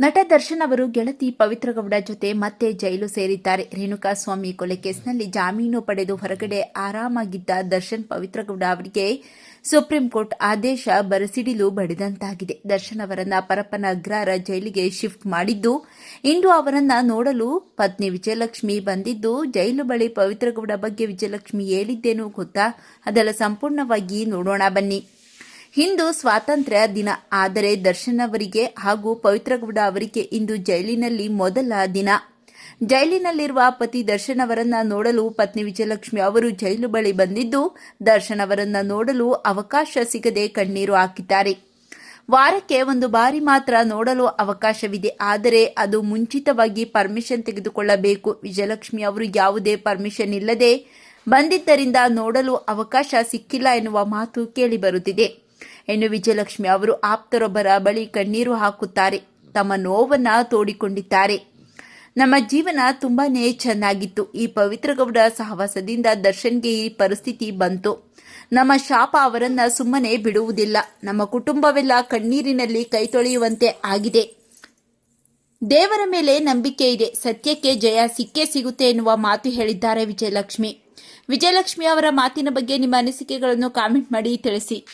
ನಟ ದರ್ಶನ್ ಅವರು ಗೆಳತಿ ಪವಿತ್ರಗೌಡ ಜೊತೆ ಮತ್ತೆ ಜೈಲು ಸೇರಿದ್ದಾರೆ. ರೇಣುಕಾಸ್ವಾಮಿ ಕೊಲೆ ಕೇಸ್ನಲ್ಲಿ ಜಾಮೀನು ಪಡೆದು ಹೊರಗಡೆ ಆರಾಮಾಗಿದ್ದ ದರ್ಶನ್ ಪವಿತ್ರಗೌಡ ಅವರಿಗೆ ಸುಪ್ರೀಂ ಕೋರ್ಟ್ ಆದೇಶ ಬರಸಿಡಿಲು ಬಡಿದಂತಾಗಿದೆ. ದರ್ಶನ್ ಅವರನ್ನ ಪರಪ್ಪನ ಅಗ್ರಾರ ಜೈಲಿಗೆ ಶಿಫ್ಟ್ ಮಾಡಿದ್ದು, ಇಂದು ಅವರನ್ನ ನೋಡಲು ಪತ್ನಿ ವಿಜಯಲಕ್ಷ್ಮಿ ಬಂದಿದ್ದು, ಜೈಲು ಬಳಿ ಪವಿತ್ರಗೌಡ ಬಗ್ಗೆ ವಿಜಯಲಕ್ಷ್ಮಿ ಹೇಳಿದ್ದೇನು ಗೊತ್ತಾ? ಅದೆಲ್ಲ ಸಂಪೂರ್ಣವಾಗಿ ನೋಡೋಣ ಬನ್ನಿ. ಇಂದು ಸ್ವಾತಂತ್ರ್ಯ ದಿನ, ಆದರೆ ದರ್ಶನ್ ಅವರಿಗೆ ಹಾಗೂ ಪವಿತ್ರಗೌಡ ಅವರಿಗೆ ಇಂದು ಜೈಲಿನಲ್ಲಿ ಮೊದಲ ದಿನ. ಜೈಲಿನಲ್ಲಿರುವ ಪತಿ ದರ್ಶನ್ ಅವರನ್ನ ನೋಡಲು ಪತ್ನಿ ವಿಜಯಲಕ್ಷ್ಮಿ ಅವರು ಜೈಲು ಬಳಿ ಬಂದಿದ್ದು, ದರ್ಶನ್ ಅವರನ್ನ ನೋಡಲು ಅವಕಾಶ ಸಿಗದೆ ಕಣ್ಣೀರು ಹಾಕಿದ್ದಾರೆ. ವಾರಕ್ಕೆ ಒಂದು ಬಾರಿ ಮಾತ್ರ ನೋಡಲು ಅವಕಾಶವಿದೆ, ಆದರೆ ಅದು ಮುಂಚಿತವಾಗಿ ಪರ್ಮಿಷನ್ ತೆಗೆದುಕೊಳ್ಳಬೇಕು. ವಿಜಯಲಕ್ಷ್ಮಿ ಅವರು ಯಾವುದೇ ಪರ್ಮಿಷನ್ ಇಲ್ಲದೆ ಬಂದಿದ್ದರಿಂದ ನೋಡಲು ಅವಕಾಶ ಸಿಕ್ಕಿಲ್ಲ ಎನ್ನುವ ಮಾತು ಕೇಳಿಬರುತ್ತಿದೆ ಇನ್ನು ವಿಜಯಲಕ್ಷ್ಮಿ ಅವರು ಆಪ್ತರೊಬ್ಬರ ಬಳಿ ಕಣ್ಣೀರು ಹಾಕುತ್ತಾರೆ. ತಮ್ಮ ನೋವನ್ನ ತೋಡಿಕೊಂಡಿದ್ದಾರೆ. ನಮ್ಮ ಜೀವನ ತುಂಬಾನೇ ಚೆನ್ನಾಗಿತ್ತು. ಈ ಪವಿತ್ರ ಗೌಡ ಸಹವಾಸದಿಂದ ದರ್ಶನ್ಗೆ ಈ ಪರಿಸ್ಥಿತಿ ಬಂತು. ನಮ್ಮ ಶಾಪ ಅವರನ್ನ ಸುಮ್ಮನೆ ಬಿಡುವುದಿಲ್ಲ. ನಮ್ಮ ಕುಟುಂಬವೆಲ್ಲ ಕಣ್ಣೀರಿನಲ್ಲಿ ಕೈ ತೊಳೆಯುವಂತೆ ಆಗಿದೆ. ದೇವರ ಮೇಲೆ ನಂಬಿಕೆ ಇದೆ. ಸತ್ಯಕ್ಕೆ ಜಯ, ಸಿಕ್ಕೇ ಸಿಗುತ್ತೆ ಎನ್ನುವ ಮಾತು ಹೇಳಿದ್ದಾರೆ ವಿಜಯಲಕ್ಷ್ಮಿ. ವಿಜಯಲಕ್ಷ್ಮಿ ಅವರ ಮಾತಿನ ಬಗ್ಗೆ ನಿಮ್ಮ ಅನಿಸಿಕೆಗಳನ್ನು ಕಾಮೆಂಟ್ ಮಾಡಿ ತಿಳಿಸಿ.